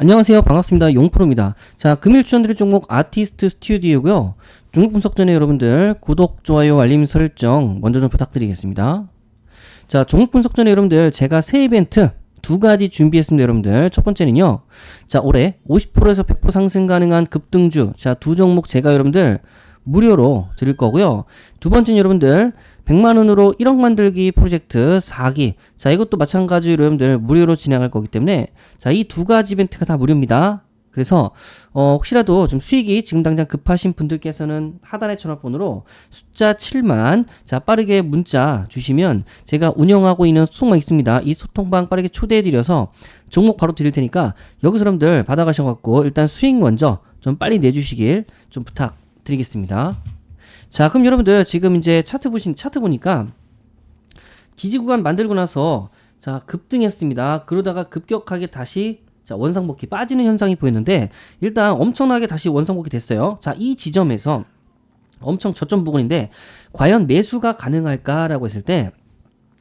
안녕하세요. 반갑습니다. 용프로입니다. 자, 금일 추천드릴 종목 아티스트 스튜디오고요. 종목 분석 전에 여러분들 구독, 좋아요, 알림 설정 먼저 좀 부탁드리겠습니다. 자, 종목 분석 전에 여러분들 제가 새 이벤트 두 가지 준비했습니다, 여러분들. 첫 번째는요. 자, 올해 50%에서 100% 상승 가능한 급등주. 자, 두 종목 제가 여러분들 무료로 드릴 거고요. 두 번째는 여러분들 100만 원으로 1억 만들기 프로젝트 4기. 자, 이것도 마찬가지로 여러분들 무료로 진행할 거기 때문에 자, 이 두 가지 이벤트가 다 무료입니다. 그래서 어, 혹시라도 좀 수익이 지금 당장 급하신 분들께서는 하단의 전화번호로 숫자 7만 자 빠르게 문자 주시면 제가 운영하고 있는 소통방 있습니다. 이 소통방 빠르게 초대해 드려서 종목 바로 드릴 테니까 여기서 여러분들 받아가셔 갖고 일단 수익 먼저 좀 빨리 내주시길 좀 부탁드리겠습니다. 자, 그럼 여러분들 지금 이제 차트 보신 차트 보니까 지지 구간 만들고 나서 자 급등했습니다. 그러다가 급격하게 다시 자 원상복귀 빠지는 현상이 보였는데 일단 엄청나게 다시 원상복귀 됐어요. 자 이 지점에서 엄청 저점 부분인데 과연 매수가 가능할까라고 했을 때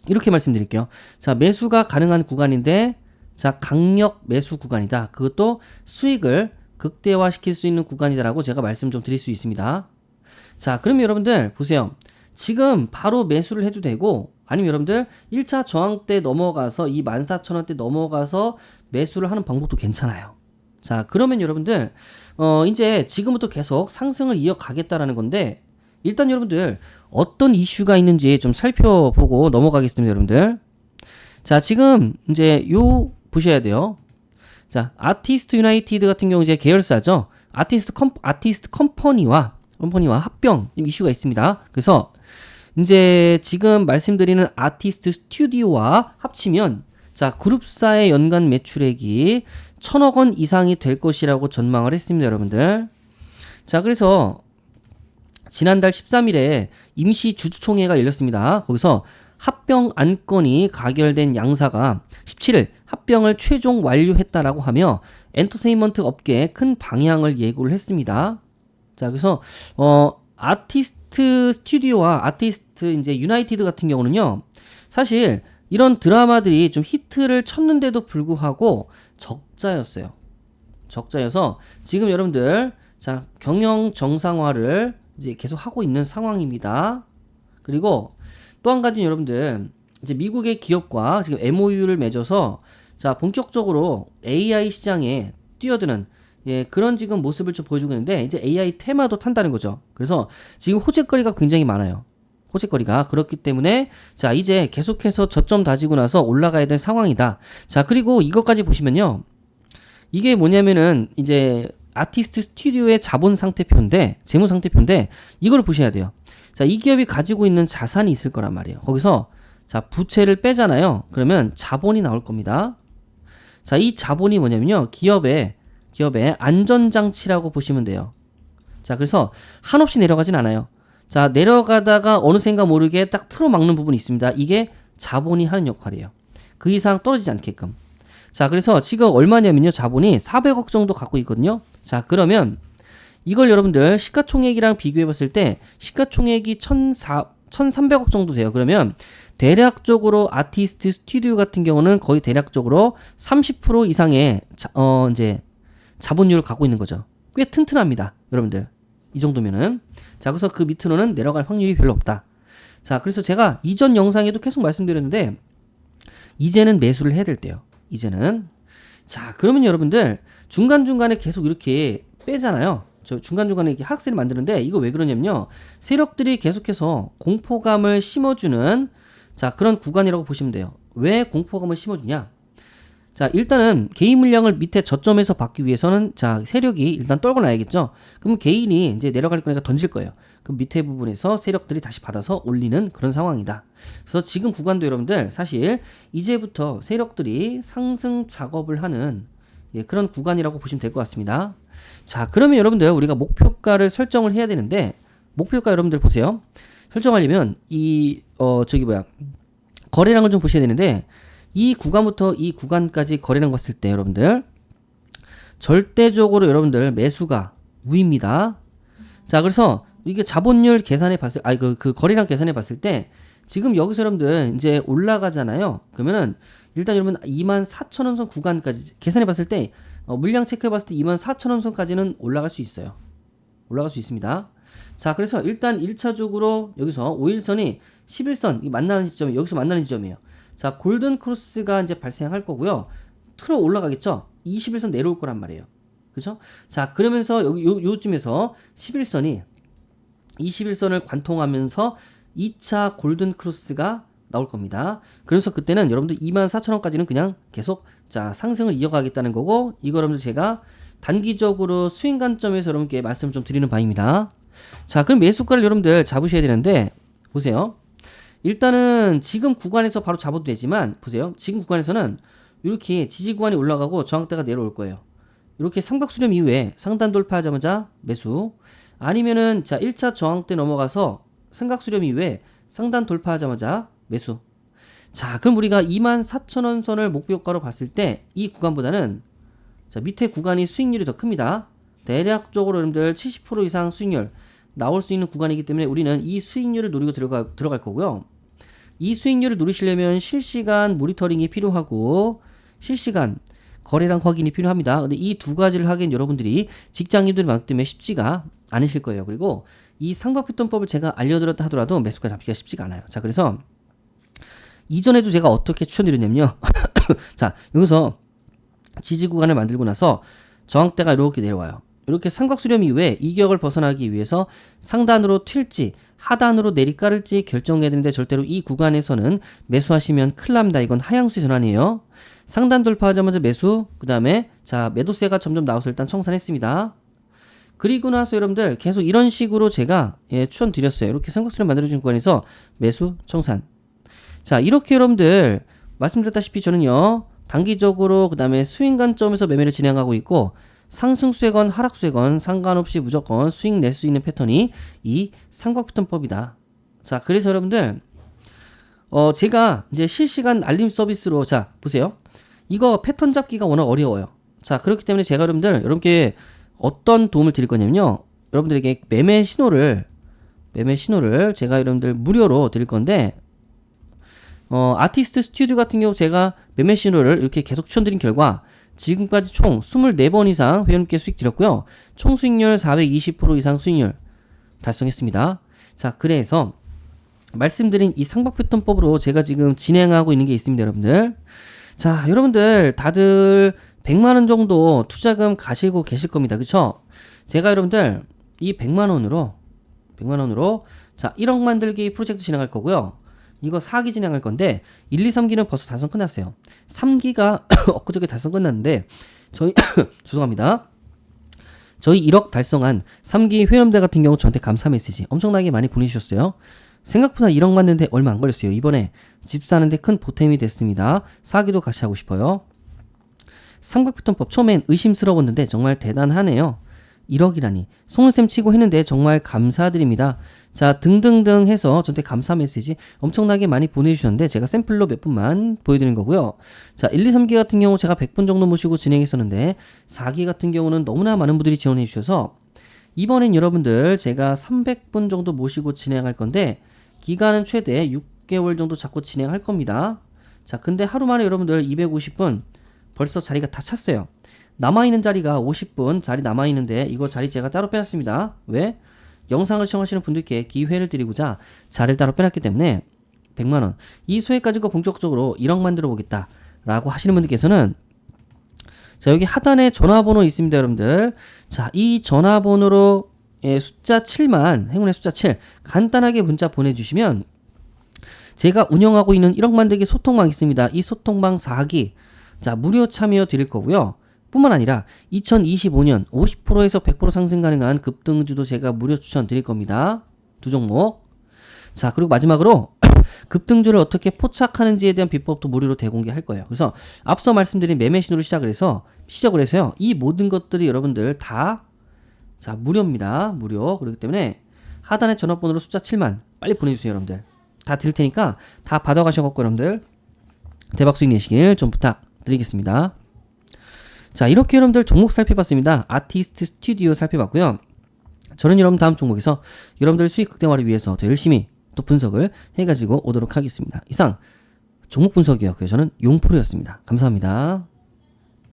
이렇게 말씀드릴게요. 자 매수가 가능한 구간인데 자 강력 매수 구간이다. 그것도 수익을 극대화시킬 수 있는 구간이다라고 제가 말씀 좀 드릴 수 있습니다. 자, 그러면 여러분들 보세요. 지금 바로 매수를 해도 되고 아니면 여러분들 1차 저항 때 넘어가서 이 14,000원대 넘어가서 매수를 하는 방법도 괜찮아요. 자, 그러면 여러분들 어 이제 지금부터 계속 상승을 이어가겠다라는 건데 일단 여러분들 어떤 이슈가 있는지 좀 살펴보고 넘어가겠습니다, 여러분들. 자, 지금 이제 요 보셔야 돼요. 자, 아티스트 유나이티드 같은 경우 이제 계열사죠. 아티스트 컴 아티스트 컴퍼니와 컴퍼니와 합병 이슈가 있습니다. 그래서 이제 지금 말씀드리는 아티스트 스튜디오와 합치면 자 그룹사의 연간 매출액이 천억 원 이상이 될 것이라고 전망을 했습니다, 여러분들. 자 그래서 지난달 13일에 임시 주주총회가 열렸습니다. 거기서 합병 안건이 가결된 양사가 17일 합병을 최종 완료했다라고 하며 엔터테인먼트 업계에 큰 방향을 예고를 했습니다. 자, 그래서 어 아티스트 스튜디오와 아티스트 이제 유나이티드 같은 경우는요. 사실 이런 드라마들이 좀 히트를 쳤는데도 불구하고 적자였어요. 적자여서 지금 여러분들 자, 경영 정상화를 이제 계속 하고 있는 상황입니다. 그리고 또 한 가지 여러분들 이제 미국의 기업과 지금 MOU를 맺어서 자, 본격적으로 AI 시장에 뛰어드는 예, 그런 지금 모습을 좀 보여주고 있는데 이제 AI 테마도 탄다는 거죠. 그래서 지금 호재거리가 굉장히 많아요. 호재거리가 그렇기 때문에 자 이제 계속해서 저점 다지고 나서 올라가야 될 상황이다. 자 그리고 이것까지 보시면요. 이게 뭐냐면은 이제 아티스트 스튜디오의 자본 상태표인데 재무 상태표인데 이걸 보셔야 돼요. 자 이 기업이 가지고 있는 자산이 있을 거란 말이에요. 거기서 자 부채를 빼잖아요. 그러면 자본이 나올 겁니다. 자 이 자본이 뭐냐면요 기업의 기업의 안전장치라고 보시면 돼요. 자, 그래서 한없이 내려가진 않아요. 자, 내려가다가 어느샌가 모르게 딱 틀어막는 부분이 있습니다. 이게 자본이 하는 역할이에요. 그 이상 떨어지지 않게끔. 자, 그래서 지금 얼마냐면요. 자본이 400억 정도 갖고 있거든요. 자, 그러면 이걸 여러분들 시가총액이랑 비교해 봤을 때 시가총액이 1,400 1,300억 정도 돼요. 그러면 대략적으로 아티스트 스튜디오 같은 경우는 거의 대략적으로 30% 이상의 자, 어 이제 자본율을 갖고 있는 거죠. 꽤 튼튼합니다. 여러분들. 이 정도면은. 자, 그래서 그 밑으로는 내려갈 확률이 별로 없다. 자, 그래서 제가 이전 영상에도 계속 말씀드렸는데, 이제는 매수를 해야 될 때요. 이제는. 자, 그러면 여러분들, 중간중간에 계속 이렇게 빼잖아요. 저 중간중간에 이렇게 하락세를 만드는데, 이거 왜 그러냐면요. 세력들이 계속해서 공포감을 심어주는, 자, 그런 구간이라고 보시면 돼요. 왜 공포감을 심어주냐? 자, 일단은 개인 물량을 밑에 저점에서 받기 위해서는 자, 세력이 일단 떨고 나야겠죠. 그럼 개인이 이제 내려갈 거니까 던질 거예요. 그럼 밑에 부분에서 세력들이 다시 받아서 올리는 그런 상황이다. 그래서 지금 구간도 여러분들 사실 이제부터 세력들이 상승 작업을 하는 예, 그런 구간이라고 보시면 될 것 같습니다. 자, 그러면 여러분들 우리가 목표가를 설정을 해야 되는데 목표가 여러분들 보세요. 설정하려면 이 어 저기 뭐야 거래량을 좀 보셔야 되는데 이 구간부터 이 구간까지 거래량 봤을 때 여러분들 절대적으로 여러분들 매수가 우입니다. 자, 그래서 이게 자본율 계산해 봤을 아니 그, 그 거래량 계산해 봤을 때 지금 여기서 여러분들 이제 올라가잖아요. 그러면은 일단 여러분 2만 4천 원선 구간까지 계산해 봤을 때 어, 물량 체크해 봤을 때 24,000원 선까지는 올라갈 수 있어요. 올라갈 수 있습니다. 자, 그래서 일단 1차적으로 여기서 5일선이 11선 이 만나는 지점이 여기서 만나는 지점이에요. 자, 골든 크로스가 이제 발생할 거고요. 틀어 올라가겠죠? 21선 내려올 거란 말이에요. 그죠? 자, 그러면서 여기 요, 요쯤에서 11선이 21선을 관통하면서 2차 골든 크로스가 나올 겁니다. 그래서 그때는 여러분들 24,000원까지는 그냥 계속 자, 상승을 이어가겠다는 거고 이거 여러분들 제가 단기적으로 스윙 관점에서 여러분께 말씀 좀 드리는 바입니다. 자, 그럼 매수가를 여러분들 잡으셔야 되는데 보세요. 일단은 지금 구간에서 바로 잡아도 되지만 보세요. 지금 구간에서는 이렇게 지지 구간이 올라가고 저항대가 내려올 거예요. 이렇게 삼각 수렴 이후에 상단 돌파하자마자 매수 아니면은 자 1차 저항대 넘어가서 삼각 수렴 이후에 상단 돌파하자마자 매수 자 그럼 우리가 24,000원 선을 목표가로 봤을 때 이 구간보다는 자 밑에 구간이 수익률이 더 큽니다 대략적으로 여러분들 70% 이상 수익률 나올 수 있는 구간이기 때문에 우리는 이 수익률을 노리고 들어가, 들어갈 거고요 이 수익률을 누리시려면 실시간 모니터링이 필요하고 실시간 거래량 확인이 필요합니다. 근데 이 두 가지를 하기엔 여러분들이 직장인들이 많기 때문에 쉽지가 않으실 거예요. 그리고 이 상박패턴법을 제가 알려드렸다 하더라도 매수가 잡기가 쉽지가 않아요. 자, 그래서 이전에도 제가 어떻게 추천드렸냐면요. 자, 여기서 지지 구간을 만들고 나서 저항대가 이렇게 내려와요. 이렇게 삼각 수렴 이후에 이격을 벗어나기 위해서 상단으로 튈지 하단으로 내리깔을지 결정해야 되는데 절대로 이 구간에서는 매수하시면 큰일 납니다. 이건 하향수의 전환이에요. 상단 돌파하자마자 매수, 그 다음에 자 매도세가 점점 나와서 일단 청산했습니다. 그리고 나서 여러분들 계속 이런 식으로 제가 예, 추천드렸어요. 이렇게 삼각수렴 만들어준 구간에서 매수, 청산. 자 이렇게 여러분들 말씀드렸다시피 저는요 단기적으로 그 다음에 스윙 관점에서 매매를 진행하고 있고 상승수에건 하락수에건 상관없이 무조건 수익 낼 수 있는 패턴이 이 삼각패턴법이다. 자, 그래서 여러분들 어 제가 이제 실시간 알림 서비스로 자 보세요. 이거 패턴 잡기가 워낙 어려워요. 자, 그렇기 때문에 제가 여러분들 여러분께 어떤 도움을 드릴 거냐면요. 여러분들에게 매매 신호를 매매 신호를 제가 여러분들 무료로 드릴 건데 어 아티스트 스튜디오 같은 경우 제가 매매 신호를 이렇게 계속 추천드린 결과 지금까지 총 24번 이상 회원님께 수익 드렸고요. 총 수익률 420% 이상 수익률 달성했습니다. 자, 그래서 말씀드린 이 상박 패턴법으로 제가 지금 진행하고 있는 게 있습니다, 여러분들. 자, 여러분들 다들 100만 원 정도 투자금 가시고 계실 겁니다. 그쵸? 제가 여러분들 이 100만 원으로 100만 원으로 자, 1억 만들기 프로젝트 진행할 거고요. 이거 4기 진행할 건데 1, 2, 3기는 벌써 달성 끝났어요. 3기가 엊그저께 달성 끝났는데 저희 죄송합니다. 저희 1억 달성한 3기 회원들 같은 경우 저한테 감사 메시지 엄청나게 많이 보내주셨어요. 생각보다 1억 만드는데 얼마 안 걸렸어요. 이번에 집 사는데 큰 보탬이 됐습니다. 4기도 같이 하고 싶어요. 삼각패턴법 처음엔 의심스러웠는데 정말 대단하네요. 1억이라니 송은쌤 치고 했는데 정말 감사드립니다. 자 등등등 해서 저한테 감사 메시지 엄청나게 많이 보내주셨는데 제가 샘플로 몇 분만 보여드리는 거고요. 자 1, 2, 3기 같은 경우 제가 100분 정도 모시고 진행했었는데 4기 같은 경우는 너무나 많은 분들이 지원해 주셔서 이번엔 여러분들 제가 300분 정도 모시고 진행할 건데 기간은 최대 6개월 정도 잡고 진행할 겁니다. 자 근데 하루 만에 여러분들 250분 벌써 자리가 다 찼어요. 남아있는 자리가 50분 자리 남아있는데 이거 자리 제가 따로 빼놨습니다. 왜? 영상을 시청하시는 분들께 기회를 드리고자 자리를 따로 빼놨기 때문에 100만원. 이 소액 가지고 본격적으로 1억 만들어 보겠다 라고 하시는 분들께서는 자 여기 하단에 전화번호 있습니다 여러분들. 자 이 전화번호로 예, 숫자 7만 행운의 숫자 7 간단하게 문자 보내주시면 제가 운영하고 있는 1억 만들기 소통방 있습니다. 이 소통방 4기. 자 무료 참여 드릴 거고요 뿐만 아니라 2025년 50%에서 100% 상승 가능한 급등주도 제가 무료 추천 드릴 겁니다. 두 종목. 자, 그리고 마지막으로 급등주를 어떻게 포착하는지에 대한 비법도 무료로 대공개할 거예요. 그래서 앞서 말씀드린 매매 신호를 시작을 해서 시작을 해서요. 이 모든 것들이 여러분들 다 자, 무료입니다. 무료. 그렇기 때문에 하단에 전화번호로 숫자 7만 빨리 보내 주세요, 여러분들. 다 드릴 테니까 다 받아 가셔 갖고 여러분들 대박 수익 내시길 좀 부탁드리겠습니다. 자, 이렇게 여러분들 종목 살펴봤습니다. 아티스트 스튜디오 살펴봤고요. 저는 여러분 다음 종목에서 여러분들 수익 극대화를 위해서 더 열심히 또 분석을 해가지고 오도록 하겠습니다. 이상 종목 분석이었고요. 저는 용프로였습니다. 감사합니다.